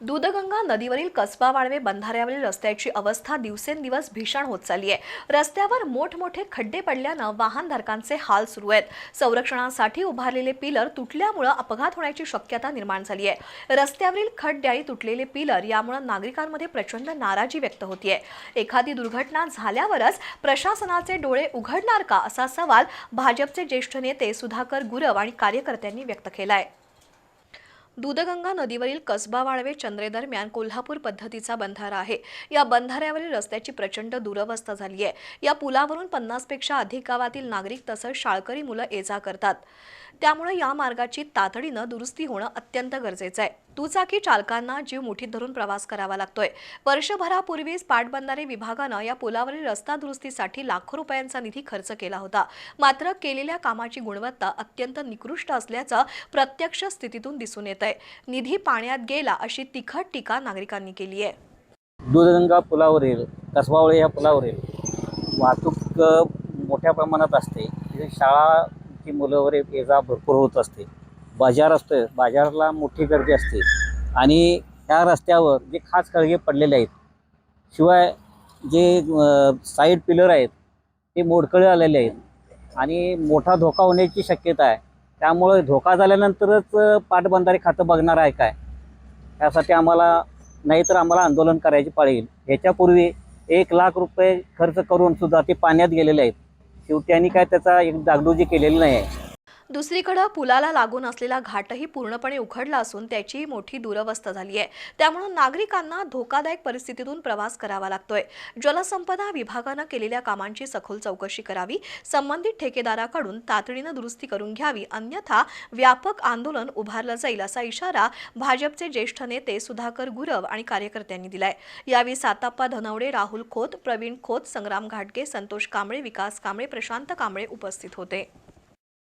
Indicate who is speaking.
Speaker 1: दूधगंगा नदीवरील कसबा वाळवे बंधाऱ्यावरील रस्त्याची अवस्था दिवसेंदिवस भीषण होत चालली आहे रस्त्यावर मोठमोठे खड्डे पडल्यानं वाहनधारकांचे हाल सुरू आहेत. संरक्षणासाठी उभारलेले पिलर तुटल्यामुळं अपघात होण्याची शक्यता निर्माण झाली आहे रस्त्यावरील खड्डे आणि तुटलेले पिलर यामुळे नागरिकांमध्ये प्रचंड नाराजी व्यक्त होतीये. एखादी दुर्घटना झाल्यावरच प्रशासनाचे डोळे उघडणार का असा सवाल भाजपचे ज्येष्ठ नेते सुधाकर गुरव आणि कार्यकर्त्यांनी व्यक्त केला आहे दूधगंगा नदीवरील कसबा वाळवे चंद्रेदरम्यान कोल्हापूर पद्धतीचा बंधारा आहे. या बंधाऱ्यावरील रस्त्याची प्रचंड दुरवस्था झाली आहे. या पुलावरून पन्नासपेक्षा अधिक गावातील नागरिक तसंच शाळकरी मुलं ये जा करतात. त्यामुळे या मार्गाची तातडीनं दुरुस्ती होणं अत्यंत गरजेचं आहे. दुचाकी चालकांना जीव मुठीत धरून प्रवास करावा लागतोय. वर्षभरापूर्वीच पाटबंधारे विभागानं या पुलावरील रस्ता दुरुस्तीसाठी लाखो रुपयांचा निधी खर्च केला होता. मात्र केलेल्या कामाची गुणवत्ता अत्यंत निकृष्ट असल्याचं प्रत्यक्ष स्थितीतून दिसून येत आहे निधी पाण्यात गेला अशी तिखट टीका नागरिकांनी केली आहे.
Speaker 2: दूधगंगा पुलावरील कसबावळे या पुलावरील वाहतूक मोठ्या प्रमाणात असते. शाळा शाळाची मुलं वगैरे ये जा भरपूर होत असते. बाजार असतं बाजारला मोठी गर्दी असते. आणि त्या रस्त्यावर जे खास कळगे पडलेले आहेत शिवाय जे साईड पिलर आहेत ते मोडकळे आलेले आहेत. आणि मोठा धोका होण्याची शक्यता आहे. त्यामुळे धोका झाल्यानंतरच पाटबंधारे खातं बघणार आहे काय? त्यासाठी आम्हाला नाहीतर आम्हाला आंदोलन करायची पाळी येईल. ह्याच्यापूर्वी एक लाख रुपये खर्च करून सुद्धा ते पाण्यात गेलेले आहेत. शेवटी आणि काय त्याचा एक दागडोजी केलेली नाही आहे.
Speaker 1: दुसरीकडं पुलाला लागून असलेला घाटही पूर्णपणे उखडला असून त्याची मोठी दुरवस्था झाली आहे. त्यामुळे नागरिकांना धोकादायक परिस्थितीतून प्रवास करावा लागतोय. जलसंपदा विभागानं केलेल्या कामांची सखोल चौकशी करावी संबंधित ठेकेदाराकडून तातडीनं दुरुस्ती करून घ्यावी अन्यथा व्यापक आंदोलन उभारलं जाईल असा इशारा भाजपचे ज्येष्ठ नेते सुधाकर गुरव आणि कार्यकर्त्यांनी दिलाय. यावेळी साताप्पा धनवडे राहुल खोत प्रवीण खोत संग्राम घाटगे संतोष कांबळे विकास कांबळे प्रशांत कांबळे उपस्थित होते.